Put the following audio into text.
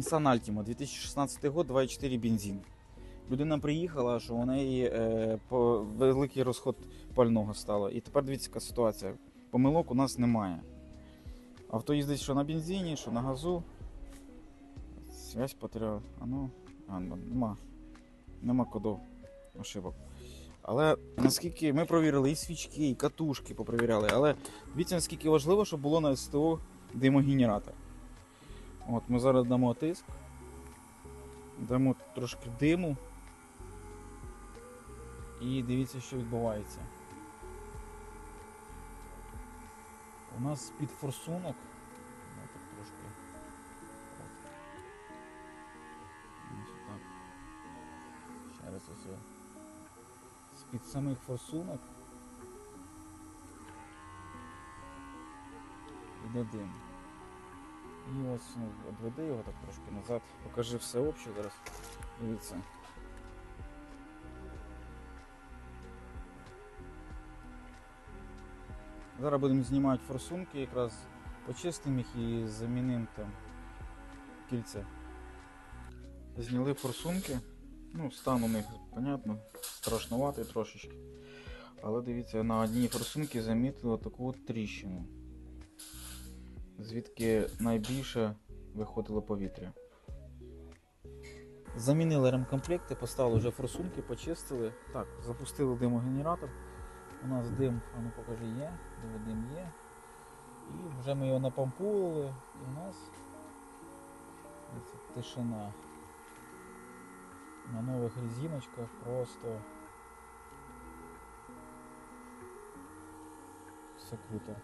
Nissan Altima, 2016 год, 2,4 бензин. Людина приїхала, що у неї е, по, великий розход пального стало. І тепер дивіться, яка ситуація. Помилок у нас немає. Авто їздить що на бензині, що на газу. Связь потеряла. А ну, а, ну, нема. Нема кодов ошибок. Але наскільки ми провірили і свічки, і катушки попровіряли, але дивіться, наскільки важливо, щоб було на СТО димогенератор. От, ми зараз дамо тиск, дамо трошки диму. І дивіться, що відбувається. У нас під форсунок. Так трошки. Так. Ще раз ось. З-під самих форсунок. Іде дим. І ось ну, відведи його так трошки назад. Покажи все обще зараз. Дивіться. Зараз будемо знімати форсунки, якраз почистимо їх і замінимо там кільця. Зняли форсунки. Ну, стан у них, понятно, страшнуватий трошечки. Але дивіться, на одній форсунці замітили таку от тріщину. Звідки найбільше виходило повітря. Замінили ремкомплекти, поставили вже форсунки, почистили. Так, запустили димогенератор. У нас дим, а ну покажи, є, диви, дим є. І вже ми його напампували, і у нас дивіться, тишина. На нових резиночках просто все круто.